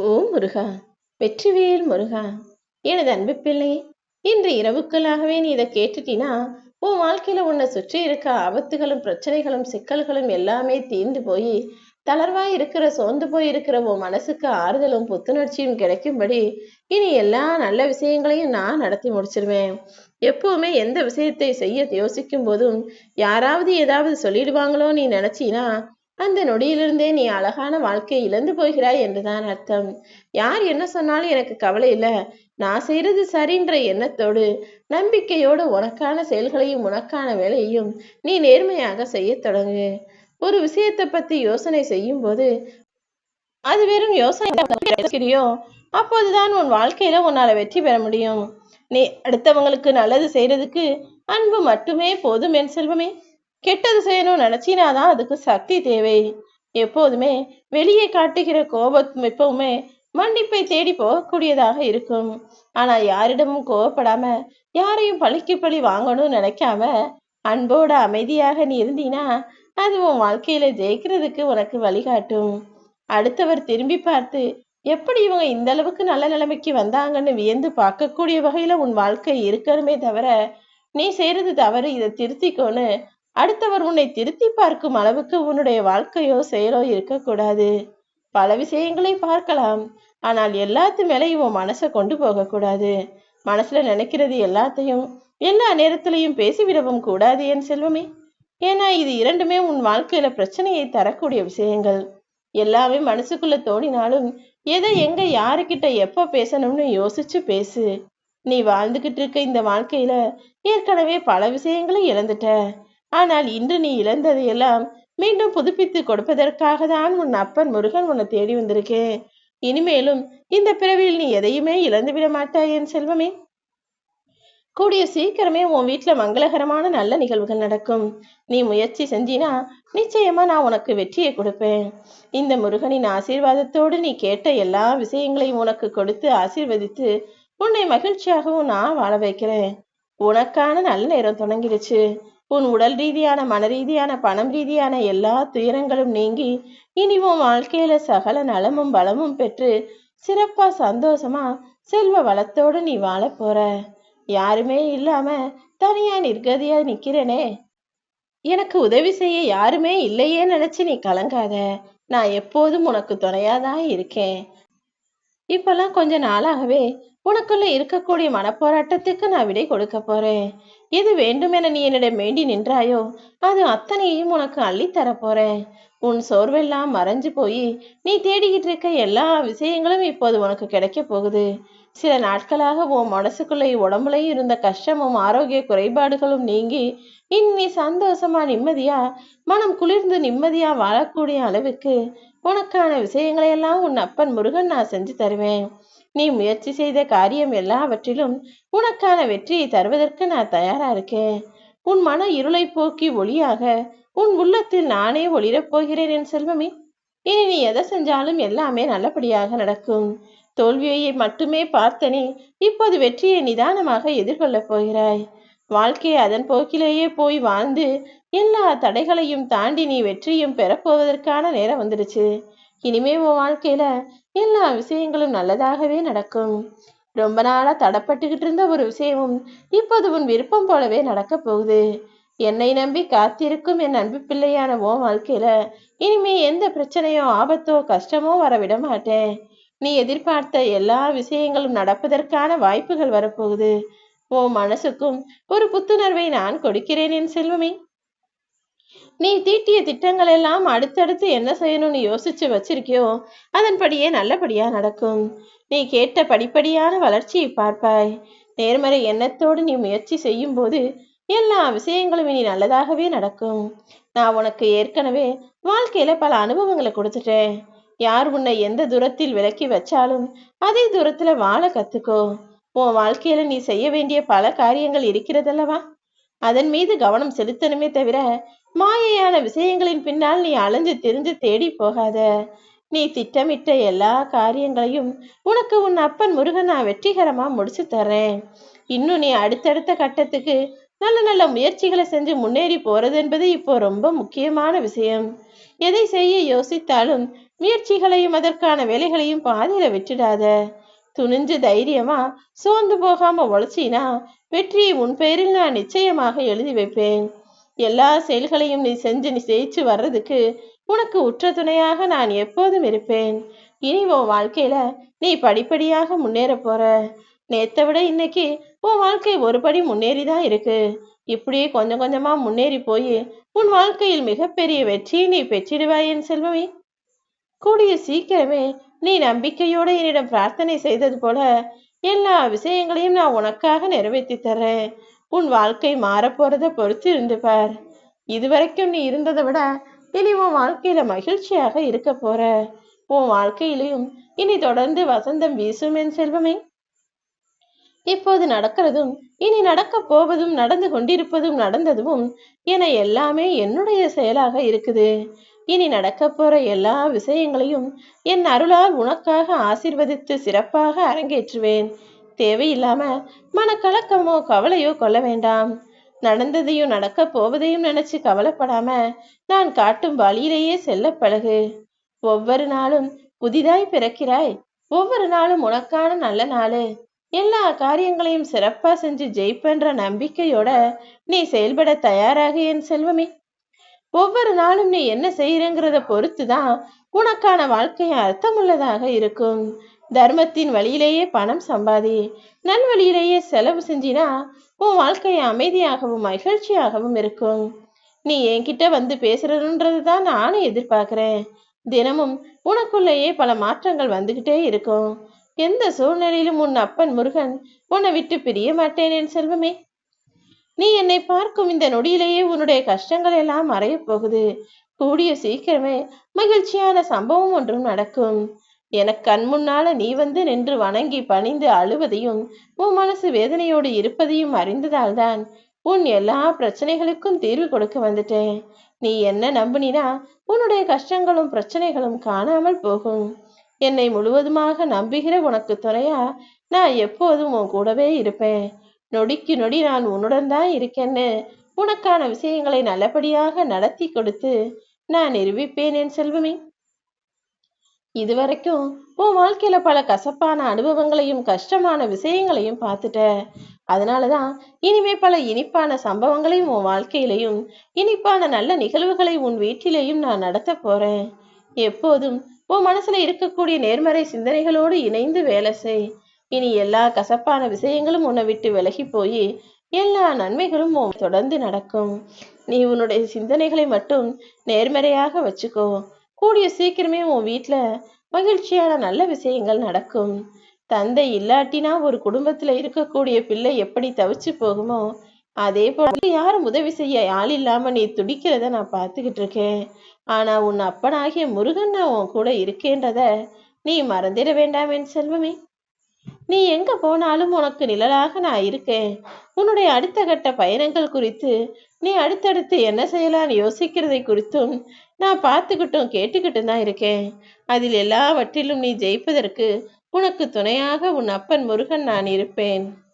ஓ முருகா வெற்றிவேல் முருகா எனது அன்பு பிள்ளை இன்று இரவுக்குள்ளாகவே நீ இதை கேட்டுட்டினா உன் வாழ்க்கையில உன்னை சுற்றி இருக்க ஆபத்துகளும் பிரச்சனைகளும் சிக்கல்களும் எல்லாமே தீர்ந்து போய் தளர்வாய் இருக்கிற சோர்ந்து போய் இருக்கிற உன் மனசுக்கு ஆறுதலும் புத்துணர்ச்சியும் கிடைக்கும்படி இனி எல்லா நல்ல விஷயங்களையும் நான் நடத்தி முடிச்சிருவேன். எப்பவுமே எந்த விஷயத்தை செய்ய யோசிக்கும் போதும் யாராவது ஏதாவது சொல்லிடுவாங்களோ நீ நினைச்சினா அந்த நொடியிலிருந்தே நீ அழகான வாழ்க்கையை இழந்து போகிறாய் என்றுதான் அர்த்தம். யார் என்ன சொன்னாலும் எனக்கு கவலை இல்லை. நான் செய்யறது சரின்ற எண்ணத்தோடு நம்பிக்கையோடு உனக்கான செயல்களையும் உனக்கான வேலையையும் நீ நேர்மையாக செய்ய தொடங்கு. ஒரு விஷயத்தை பத்தி யோசனை செய்யும் போது அது வெறும் யோசனை அப்போதுதான் உன் வாழ்க்கையில உன்னால வெற்றி பெற முடியும். நீ அடுத்தவங்களுக்கு நல்லது செய்யறதுக்கு அன்பு மட்டுமே போதும் என் செல்வமே. கெட்டது செய்யணும்னு நினைச்சினாதான் அதுக்கு சக்தி தேவை. எப்போதுமே வெளியே காட்டுகிற கோபம் எப்பவுமே மன்னிப்பை தேடி போகக்கூடியதாக இருக்கும். ஆனா யாரிடமும் கோவப்படாம யாரையும் பழிக்கு பழி வாங்கணும்னு நினைக்காம அன்போட அமைதியாக நீ இருந்தீனா அது உன் வாழ்க்கையில ஜெயிக்கிறதுக்கு உனக்கு வழிகாட்டும். அடுத்தவர் திரும்பி பார்த்து எப்படி இவங்க இந்த அளவுக்கு நல்ல நிலைமைக்கு வந்தாங்கன்னு வியந்து பார்க்கக்கூடிய வகையில உன் வாழ்க்கை இருக்கணுமே தவிர நீ செய்யறது தவறு இதை திருத்திக்கோன்னு அடுத்தவர் உன்னை திருத்தி பார்க்கும் அளவுக்கு உன்னுடைய வாழ்க்கையோ செயலோ இருக்கக்கூடாது. பல விஷயங்களை பார்க்கலாம். ஆனால் எல்லாத்து மேலேயும் உன் மனசை கொண்டு போகக்கூடாது. மனசுல நினைக்கிறது எல்லாத்தையும் எல்லா நேரத்திலையும் பேசிவிடவும் கூடாது என் செல்வமே. ஏன்னா இது இரண்டுமே உன் வாழ்க்கையில பிரச்சனையை தரக்கூடிய விஷயங்கள். எல்லாமே மனசுக்குள்ள தோணினாலும் எதை எங்க யாருக்கிட்ட எப்ப பேசணும்னு யோசிச்சு பேசு. நீ வாழ்ந்துகிட்டு இருக்க இந்த வாழ்க்கையில ஏற்கனவே பல விஷயங்களை இழந்துட்ட. ஆனால் இன்று நீ இழந்ததையெல்லாம் மீண்டும் புதுப்பித்து கொடுப்பதற்காக தான் உன் அப்பன் முருகன் உன்னை தேடி வந்திருக்கேன். இனிமேலும் இந்த பிறவியில் நீ எதையுமே இழந்து விட மாட்டாய் என் செல்வமே. கூடிய சீக்கிரமே உன் வீட்டுல மங்களகரமான நல்ல நிகழ்வுகள் நடக்கும். நீ முயற்சி செஞ்சினா நிச்சயமா நான் உனக்கு வெற்றியை கொடுப்பேன். இந்த முருகனின் ஆசீர்வாதத்தோடு நீ கேட்ட எல்லா விஷயங்களையும் உனக்கு கொடுத்து ஆசீர்வதித்து உன்னை மகிழ்ச்சியாகவும் நான் வாழ வைக்கிறேன். உனக்கான நல்ல நேரம் தொடங்கிடுச்சு. உன் உடல் ரீதியான மன ரீதியான பணம் ரீதியான எல்லா துயரங்களும் நீங்கி இனி உன் வாழ்க்கையில சகல நலமும் பலமும் பெற்று சிறப்பா சந்தோஷமா செல்வ வளத்தோடு நீ வாழ போற. யாருமே இல்லாம தனியா நிர்கதியா நிக்கிறேனே? எனக்கு உதவி செய்ய யாருமே இல்லையே நினைச்சு நீ கலங்காத. நான் எப்போதும் உனக்கு துணையாதான் இருக்கேன். இப்பெல்லாம் கொஞ்ச நாளாகவே உனக்குள்ள இருக்கக்கூடிய மனப்போராட்டத்துக்கு நான் விடை கொடுக்க போறேன். எது வேண்டுமென நீ என்னிடம் வேண்டி நின்றாயோ அது அத்தனையும் உனக்கு அள்ளித்தர போறேன். உன் சோர்வெல்லாம் மறைஞ்சு போய் நீ தேடிக்கிட்டு இருக்க எல்லா விஷயங்களும் இப்போது உனக்கு கிடைக்க போகுது. சில நாட்களாக உன் மனசுக்குள்ளே உடம்புலையும் இருந்த கஷ்டமும் ஆரோக்கிய குறைபாடுகளும் நீங்கி இனி சந்தோஷமா நிம்மதியா மனம் குளிர்ந்து நிம்மதியா வாழக்கூடிய அளவுக்கு உனக்கான விஷயங்களையெல்லாம் உன் அப்பன் முருகன் நான் செஞ்சு தருவேன். நீ முயற்சி செய்த காரியம் எல்லாவற்றிலும் உனக்கான வெற்றியை தருவதற்கு நான் தயாரா இருக்கேன். உன் மன இருளை போக்கி ஒளியாக உன் உள்ளத்தில் நானே ஒளிரப் போகிறேன் என் செல்வமே. இனி நீ எதை செஞ்சாலும் எல்லாமே நல்லபடியாக நடக்கும். தோல்வியை மட்டுமே பார்த்தனே இப்போது வெற்றியை நிதானமாக எதிர்கொள்ளப் போகிறாய். வாழ்க்கை அதன் போக்கிலேயே போய் வாழ்ந்து எல்லா தடைகளையும் தாண்டி நீ வெற்றியும் பெறப்போவதற்கான நேரம் வந்துடுச்சு. இனிமே உன் வாழ்க்கையில எல்லா விஷயங்களும் நல்லதாகவே நடக்கும். ரொம்ப நாளா தடப்பட்டுக்கிட்டு இருந்த ஒரு விஷயமும் இப்போது உன் விருப்பம் போலவே நடக்க போகுது. என்னை நம்பி காத்திருக்கும் என் அன்பு பிள்ளையான ஓ வாழ்க்கையில இனிமே எந்த பிரச்சனையோ ஆபத்தோ கஷ்டமோ வர விட மாட்டேன். நீ எதிர்பார்த்த எல்லா விஷயங்களும் நடப்பதற்கான வாய்ப்புகள் வரப்போகுது. ஓ மனசுக்கும் ஒரு புத்துணர்வை நான் கொடுக்கிறேன் என் செல்வமே. நீ தீட்டிய திட்டங்கள் எல்லாம் அடுத்தடுத்து என்ன செய்யணும்னு யோசிச்சு வச்சிருக்கியோ அதன்படியே நல்லபடியா நடக்கும். நீ கேட்ட படிப்படியான வளர்ச்சியை பார்ப்பாய். நேர்மறை எண்ணத்தோடு நீ முயற்சி செய்யும் போது எல்லா விஷயங்களும் இனி நல்லதாகவே நடக்கும். நான் உனக்கு ஏற்கனவே வாழ்க்கையில பல அனுபவங்களை கொடுத்துட்டேன். யார் உன்னை எந்த தூரத்தில் விலக்கி வச்சாலும் அதே தூரத்துல வாழ கத்துக்கோ. உன் வாழ்க்கையில நீ செய்ய வேண்டிய பல காரியங்கள் இருக்கிறதல்லவா? அதன் மீது கவனம் செலுத்தணுமே தவிர மாயையான விஷயங்களின் பின்னால் நீ அலைஞ்சு திரிஞ்சு தேடி போகாத. நீ திட்டமிட்ட எல்லா காரியங்களையும் உனக்கு உன் அப்பன் முருகன் நான் வெற்றிகரமா முடிச்சு தர்றேன். இன்னும் நீ அடுத்தடுத்த கட்டத்துக்கு நல்ல நல்ல முயற்சிகளை செஞ்சு முன்னேறி போறது என்பது இப்போ ரொம்ப முக்கியமான விஷயம். எதை செய்ய யோசித்தாலும் முயற்சிகளையும் அதற்கான வேலைகளையும் பாதியில விட்டுடாத. துணிஞ்சு தைரியமா சோர்ந்து போகாம உழைச்சினா வெற்றியை உன் பெயரில் நான் நிச்சயமாக எழுதி வைப்பேன். எல்லா செயல்களையும் நீ செஞ்சு நீ ஜெயிச்சு வர்றதுக்கு உனக்கு உற்ற துணையாக நான் எப்போதும் இருப்பேன். இனி உன் வாழ்க்கையில நீ படிப்படியாக முன்னேற போற. நேத்தை விட இன்னைக்கு உன் வாழ்க்கை ஒரு படி முன்னேறி தான் இருக்கு. இப்படியே கொஞ்சம் கொஞ்சமா முன்னேறி போய் உன் வாழ்க்கையில் மிகப்பெரிய வெற்றியை நீ பெற்றிடுவாய் என் செல்வமே. கூடிய சீக்கிரமே நீ நம்பிக்கையோடு என்னிடம் பிரார்த்தனை செய்தது போல எல்லா விஷயங்களையும் நான் உனக்காக நிறைவேற்றி தர்றேன். உன் வாழ்க்கை மாறப்போறத பொறுத்து இருந்து பார். இதுவரைக்கும் நீ இருந்ததை விட இனி உன் வாழ்க்கையில மகிழ்ச்சியாக இருக்க போற. உன் வாழ்க்கையிலையும் இனி தொடர்ந்து வசந்தம் வீசும் என் செல்வமே. இப்போது நடக்கிறதும் இனி நடக்கப் போவதும் நடந்து கொண்டிருப்பதும் நடந்ததும் என எல்லாமே என்னுடைய செயலாக இருக்குது. இனி நடக்க போற எல்லா விஷயங்களையும் என் அருளால் உனக்காக ஆசிர்வதித்து சிறப்பாக அரங்கேற்றுவேன். தேவையில்லாம மனக்கலக்கமோ கவலையோ கொள்ள வேண்டாம். நடந்ததையும் நடக்கப் போவதையும் நினைச்சு கவலைப்படாம நான் காட்டும் வழியிலேயே செல்ல பழகு. ஒவ்வொரு நாளும் புதிதாய் பிறக்கிறாய். ஒவ்வொரு நாளும் உனக்கான நல்ல நாளு. எல்லா காரியங்களையும் சிறப்பா செஞ்சு ஜெயிப்பென்ற நம்பிக்கையோட நீ செயல்பட தயாராக என் செல்வமே. ஒவ்வொரு நாளும் நீ என்ன செய்யறங்கிறத பொறுத்து தான் உனக்கான வாழ்க்கை அர்த்தமுள்ளதாக இருக்கும். தர்மத்தின் வழியிலேயே பணம் சம்பாதி. நல்வழியிலேயே செலவு செஞ்சினா உன் வாழ்க்கை அமைதியாகவும் மகிழ்ச்சியாகவும் இருக்கும். நீ என்கிட்ட வந்து பேசுறதுன்றது தான் நானும் எதிர்பார்க்கிறேன். தினமும் உனக்குள்ளேயே பல மாற்றங்கள் வந்துகிட்டே இருக்கும். எந்த சூழ்நிலையிலும் உன் அப்பன் முருகன் உன்னை விட்டு பிரிய மாட்டேன் என் செல்வமே. நீ என்னை பார்க்கும் இந்த நொடியிலேயே உன்னுடைய கஷ்டங்கள் எல்லாம் மறையப் போகுது கூடிய சீக்கிரமே மகிழ்ச்சியான சம்பவம் ஒன்றும் நடக்கும். எனக்கு கண் முன்னால நீ வந்து நின்று வணங்கி பணிந்து அழுவதையும் உன் மனசு வேதனையோடு இருப்பதையும் அறிந்ததால்தான் உன் எல்லா பிரச்சனைகளுக்கும் தீர்வு கொடுக்க வந்துட்டேன். நீ என்ன நம்பினா உன்னுடைய கஷ்டங்களும் பிரச்சனைகளும் காணாமல் போகும். என்னை முழுவதுமாக நம்புகிற உனக்கு துணையா நான் எப்போதும் உன் கூடவே இருப்பேன். நொடிக்கு நொடி நான் உன்னுடன் தான் இருக்கேன்னு உனக்கான விஷயங்களை நல்லபடியாக நடத்தி கொடுத்து நான் நிரூபிப்பேன் என் செல்வமே. இதுவரைக்கும் உன் வாழ்க்கையில பல கசப்பான அனுபவங்களையும் கஷ்டமான விஷயங்களையும் பார்த்துட்ட. அதனாலதான் இனிமே பல இனிப்பான சம்பவங்களையும் உன் வாழ்க்கையிலையும் இனிப்பான நல்ல நிகழ்வுகளை உன் வீட்டிலேயும் நான் நடத்த போறேன். எப்போதும் உன் மனசுல இருக்கக்கூடிய நேர்மறை சிந்தனைகளோடு இணைந்து வேலை செய். இனி எல்லா கசப்பான விஷயங்களும் உன்னை விட்டு விலகி போய் எல்லா நன்மைகளும் தொடர்ந்து நடக்கும். நீ உன்னுடைய சிந்தனைகளை மட்டும் நேர்மறையாக வச்சுக்கோ. கூடிய சீக்கிரமே உன் வீட்டுல மகிழ்ச்சியான நல்ல விஷயங்கள் நடக்கும். தந்தை இல்லாட்டினா ஒரு குடும்பத்துல இருக்கக்கூடிய பிள்ளை எப்படி தவிச்சு போகுமோ அதே போல யாரும் உதவி செய்ய ஆள் இல்லாம நீ துடிக்கிறத நான் பார்த்துக்கிட்டு இருக்கேன். ஆனா உன் அப்பனாகிய முருகன் நான் உன் கூட இருக்கேன்றத நீ மறந்துட வேண்டாம் என் செல்வமே. நீ எங்க போனாலும் உனக்கு நிழலாக நான் இருக்கேன். உன்னுடைய அடுத்த கட்ட பயணங்கள் குறித்து நீ அடுத்தடுத்து என்ன செய்யலான்னு யோசிக்கிறதை குறித்தும் நான் பார்த்துக்கிட்டும் கேட்டுக்கிட்டும் தான் இருக்கேன். அதில் எல்லாவற்றிலும் நீ ஜெயிப்பதற்கு உனக்கு துணையாக உன் அப்பன் முருகன் நான் இருப்பேன்.